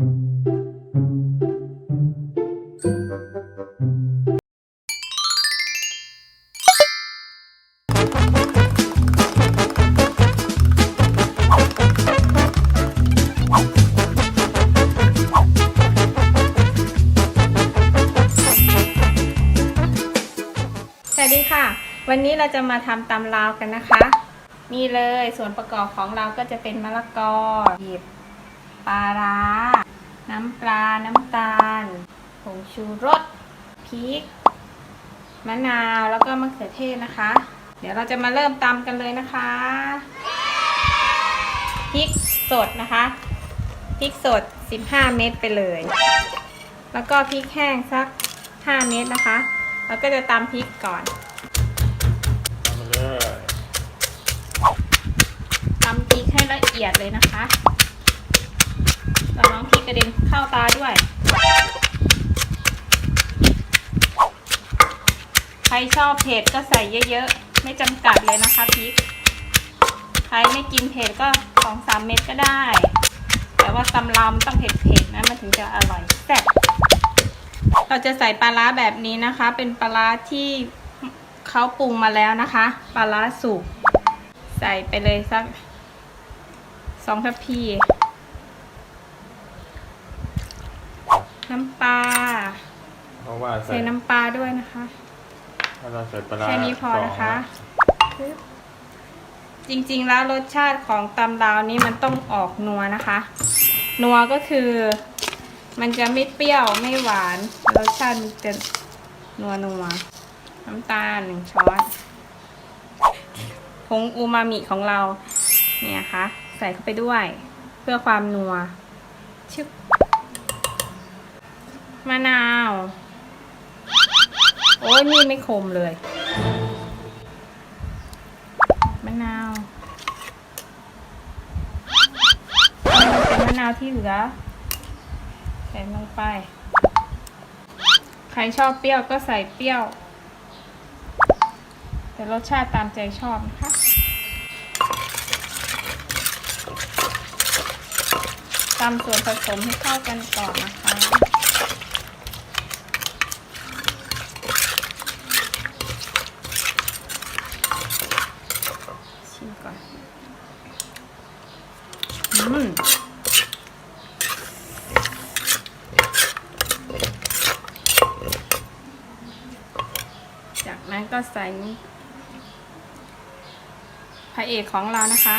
สวัสดีค่ะ วันนี้เราจะมาทำตำลาวกันนะคะ นี่เลยส่วนประกอบของเราก็จะเป็นมะละกอหยิบปลาร้า น้ำปลา น้ำตาล ผงชูรส พริก มะนาว แล้วก็มะเขือเทศนะคะ เดี๋ยวเราจะมาเริ่มตำกันเลยนะคะ พริกสดนะคะ พริกสด 15 เม็ดไปเลย แล้วก็พริกแห้งสัก 5 เม็ดนะคะ แล้วก็จะตำพริกก่อนทำมาเลยตำพริกให้ละเอียดเลยนะคะระวังพริก ระเด็นเข้าตาด้วย ใครชอบเผ็ดก็ใส่เยอะๆ ไม่จำกัดเลยนะคะพริก ใครไม่กินเผ็ดก็สองสามเม็ดก็ได้ แต่ว่าตำลำต้องเผ็ดๆนะมันถึงจะอร่อยแซ่บเราจะใส่ปลาร้าแบบนี้นะคะ เป็นปลาร้าที่เขาปรุงมาแล้วนะคะ ปลาร้าสุกใส่ไปเลยสักสองทัพพี น้ำปลาเพราะว่าใส่ใส่น้ำปลาด้วยนะคะ ถ้าเราใส่ปลาร้าแค่นี้พอนะคะสงจริงๆแล้วรสชาติของตำลาวนี้มันต้องออกนัวนะคะ นัวก็คือ มันจะไม่เปรี้ยวไม่หวาน รสชาติมันจะนัวนัวๆน้ำตาลหนึ่งช้อนผงอูมามิของเรา เนี่ยค่ะ ใส่เข้าไปด้วย เพื่อความนัวชึบ มะนาว โอ้ยนี่ไม่คมเลย มะนาวเป็นมะนาวที่เหลือใส่ลงไป ใครชอบเปรี้ยวก็ใส่เปรี้ยว แต่รสชาติตามใจชอบนะคะตามส่วนผสมให้เข้ากันก่อนนะคะ ชิมก่อนอืมจากนั้นก็ใส่พระเอกของเรานะคะ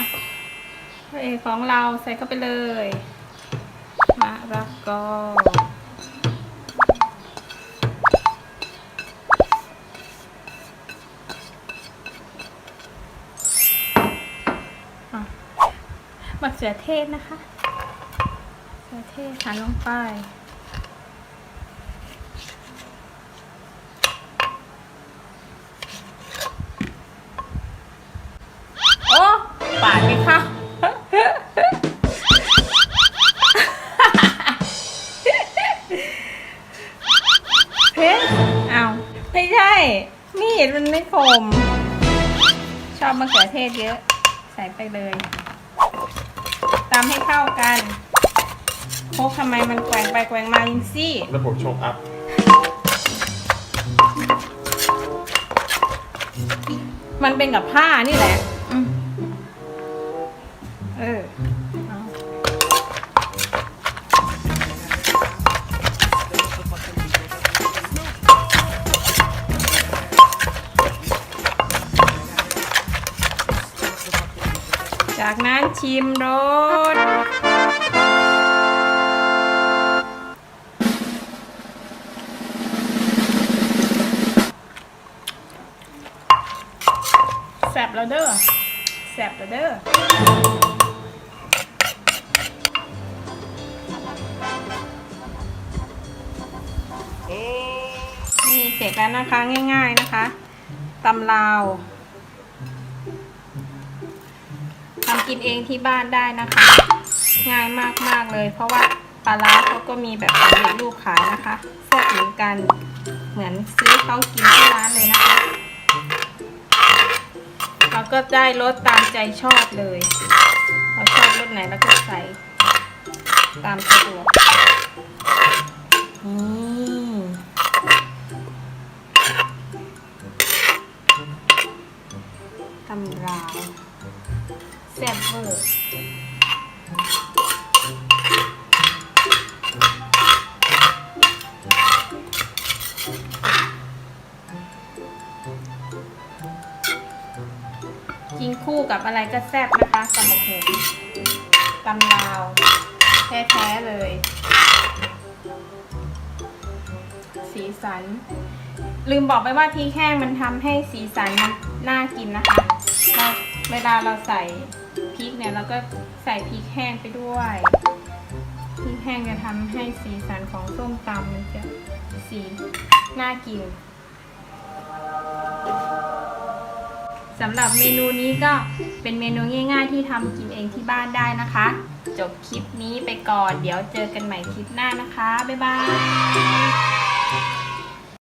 พระเอกของเราใส่เข้าไปเลยมะระกอ มะเขือเทศนะคะมะเขือเทศหั่นลงไป โอ้ปาดไปค่ะเฮ้ยเอาไม่ใช่ มีดมันไม่คม ชอบมะเขือเทศเยอะ ใส่ไปเลย ตามให้เข้ากันโคกทำไมมันแกว่งไปแกว่งมายิงซี่ ระบบโชคอัพมันเป็นกับผ้านี่แหละอืมเออ จากนั้นชิมรสแสบแล้วเด้อแสบแล้วเด้อนี่เสร็จแล้วนะคะง่าย ๆนะคะตำลาว กินเองที่บ้านได้นะคะ ง่ายมากๆเลย เพราะว่าปลาร้าเขาก็มีแบบสำเร็จรูปขายนะคะแซ่บเหมือนกันเหมือนซื้อเขากินที่ร้านเลยนะคะเราก็ได้รสตามใจชอบเลยเราชอบรสไหนเราก็ใส่ตามสะดวกนี่ตำราว แซ่บเวอร์กินคู่กับอะไรก็แซ่บนะคะสมกหูตำราว แท้ๆเลย สีสัน ลืมบอกไปว่าพริกแห้งมันทำให้สีสันมันน่ากินนะคะ เวลาเราใส่ ริกเนี่ยเราก็ใส่พริกแห้งไปด้วยพริกแห้งจะทำให้สีสันของส้มตำมันจะสีน่ากินสำหรับเมนูนี้ก็เป็นเมนูง่าย ๆ ที่ทำกินเองที่บ้านได้นะคะ จบคลิปนี้ไปก่อน เดี๋ยวเจอกันใหม่คลิปหน้านะคะ บ๊ายบาย